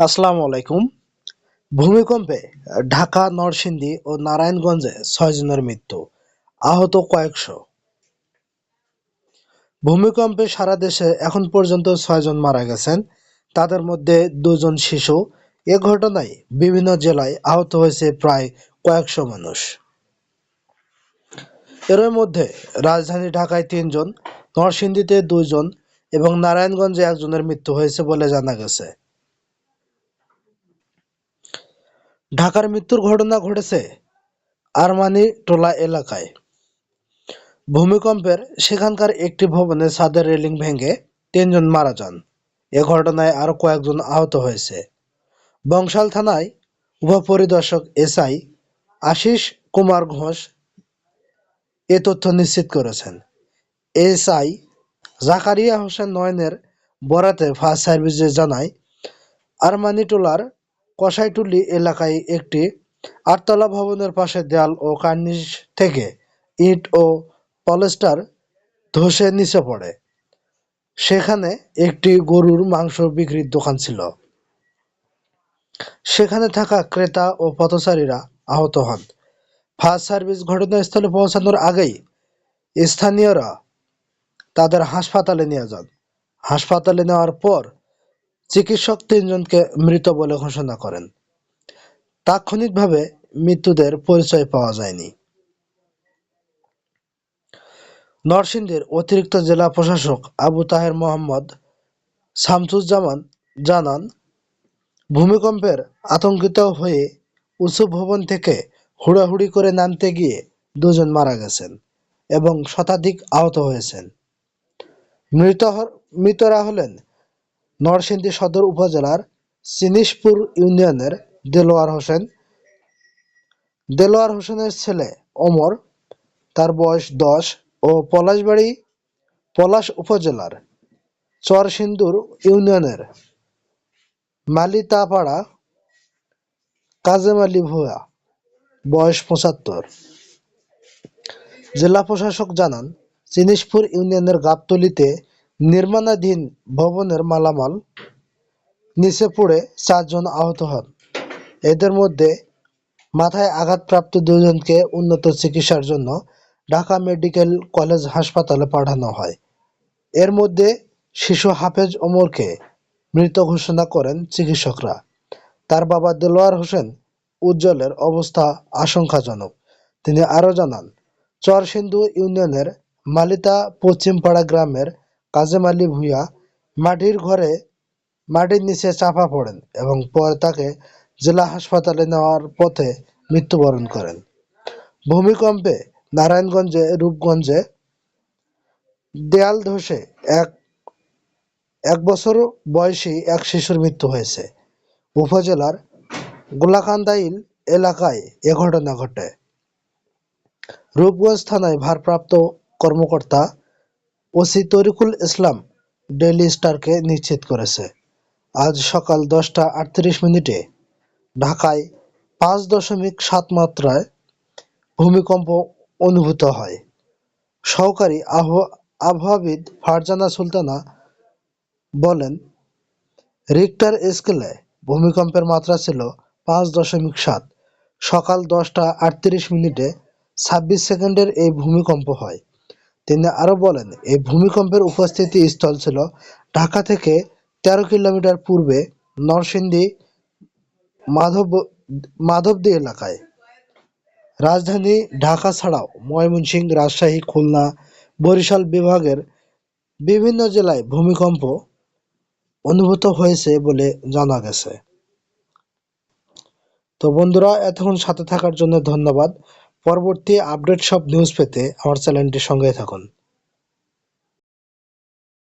আসসালামু আলাইকুম। ভূমিকম্পে ঢাকা, নরসিংদী ও নারায়ণগঞ্জে ছয়জনের মৃত্যু, আহত কয়েকশো। ভূমিকম্পে সারা দেশে এখন পর্যন্ত ছয়জন মারা গেছেন। তাদের মধ্যে দুজন শিশু। এ ঘটনায় বিভিন্ন জেলায় আহত হয়েছে প্রায় কয়েকশো মানুষ। এর মধ্যে রাজধানী ঢাকায় তিনজন, নরসিংদীতে দুইজন এবং নারায়ণগঞ্জে একজনের মৃত্যু হয়েছে বলে জানা গেছে। ঢাকার মৃত্যুর ঘটনা ঘটেছে আরমানি টোলা এলাকায়। ভূমিকম্পের সেখানকার একটি ভবনে ছাদের রেলিং ভেঙে তিনজন মারা যান। এ ঘটনায় আরও কয়েকজন আহত হয়েছে। বংশাল থানায় উপপরিদর্শক এসআই আশিস কুমার ঘোষ এ তথ্য নিশ্চিত করেছেন। এসআই জাকারিয়া হোসেন নয়নের বরাতে ফায়ার সার্ভিসে জানায় আরমানিটোলার কসাইটুলি এলাকায় একটি আটতলা ভবনের পাশে দেয়াল ও কার্নিশ থেকে ইট ও পলেস্টার ধসে নিচে পড়ে। সেখানে একটি গরুর মাংস বিক্রির দোকান ছিল। সেখানে থাকা ক্রেতা ও পথচারীরা আহত হন। ফায়ার সার্ভিস ঘটনাস্থলে পৌঁছানোর আগেই স্থানীয়রা তাদের হাসপাতালে নিয়ে যান। হাসপাতালে নেওয়ার পর চিকিৎসক তিনজনকে মৃত বলে ঘোষণা করেন। তাৎক্ষণিকভাবে মৃত্যুদের পরিচয় পাওয়া যায়নি। নরসিংদীর অতিরিক্ত জেলা প্রশাসক আবু তাহের মোহাম্মদ শামসুজ্জামান জানান, ভূমিকম্পের আতঙ্কিত হয়ে উঁচু ভবন থেকে হুড়াহুড়ি করে নামতে গিয়ে দুজন মারা গেছেন এবং শতাধিক আহত হয়েছেন। মৃত মৃতরা হলেন নরসিংদী সদর উপজেলার চিনিশপুর ইউনিয়নের দেলোয়ার হোসেন। দেলোয়ার হোসেনের ছেলে ওমর, তার বয়স দশ, ও পলাশবাড়ি পলাশ উপজেলার চরসিন্দুর ইউনিয়নের মালিতাপাড়া কাজেম আলী ভূয়া বয়স পঁচাত্তর। জেলা প্রশাসক জানান চিনিশপুর ইউনিয়নের গাবতলিতে নির্মাণাধীন ভবনের মালামাল নিচে পড়ে চারজন আহত হন। এদের মধ্যে মাথায় আঘাতপ্রাপ্ত দুজনকে উন্নত চিকিৎসার জন্য ঢাকা মেডিকেল কলেজ হাসপাতালে পাঠানো হয়। এর মধ্যে শিশু হাফেজ ওমরকে মৃত ঘোষণা করেন চিকিৎসকরা। তার বাবা দেলোয়ার হোসেন উজ্জ্বলের অবস্থা আশঙ্কাজনক। তিনি আরও জানান, চরসিন্ধু ইউনিয়নের মালিতা পশ্চিমপাড়া গ্রামের কাজেম আলী ভূঁইয়া মাটির ঘরে মাটির নিচে চাপা পড়েন এবং পরে তাকে জেলা হাসপাতালে নেওয়ার পথে মৃত্যুবরণ করেন। ভূমিকম্পে নারায়ণগঞ্জে, রূপগঞ্জে দেয়াল ধসে এক এক বছর বয়সী এক শিশুর মৃত্যু হয়েছে। উপজেলার গোলাকান্দাইল এলাকায় এ ঘটনা ঘটে। রূপগঞ্জ থানায় ভারপ্রাপ্ত কর্মকর্তা ওসি তরিকুল ইসলাম ডেইলি স্টারকে নিশ্চিত করেছে। আজ সকাল দশটা আটত্রিশ মিনিটে ঢাকায় পাঁচ দশমিক সাত মাত্রায় ভূমিকম্প অনুভূত হয়। সহকারী আবহ- আবহাওয়াবিদ ফারজানা সুলতানা বলেন, রিক্টার স্কেলে ভূমিকম্পের মাত্রা ছিল পাঁচ দশমিক সাত। সকাল দশটা আটত্রিশ মিনিটে ছাব্বিশ সেকেন্ডের এই ভূমিকম্প হয়। তিনি আরও বলেন, এই ভূমিকম্পের উপস্থিতি স্থল ছিল ঢাকা থেকে তেরো কিলোমিটার পূর্বে নরসিংদী মাধব মাধবদী এলাকায়। রাজধানী ঢাকা ছাড়াও ময়মনসিংহ, রাজশাহী, খুলনা, বরিশাল বিভাগের বিভিন্ন জেলায় ভূমিকম্প অনুভূত হয়েছে বলে জানা গেছে। তো বন্ধুরা, এতক্ষণ সাথে থাকার জন্য ধন্যবাদ। পরবর্তী আপডেট সব নিউজ পেতে আমার চ্যানেলটির সঙ্গে থাকুন।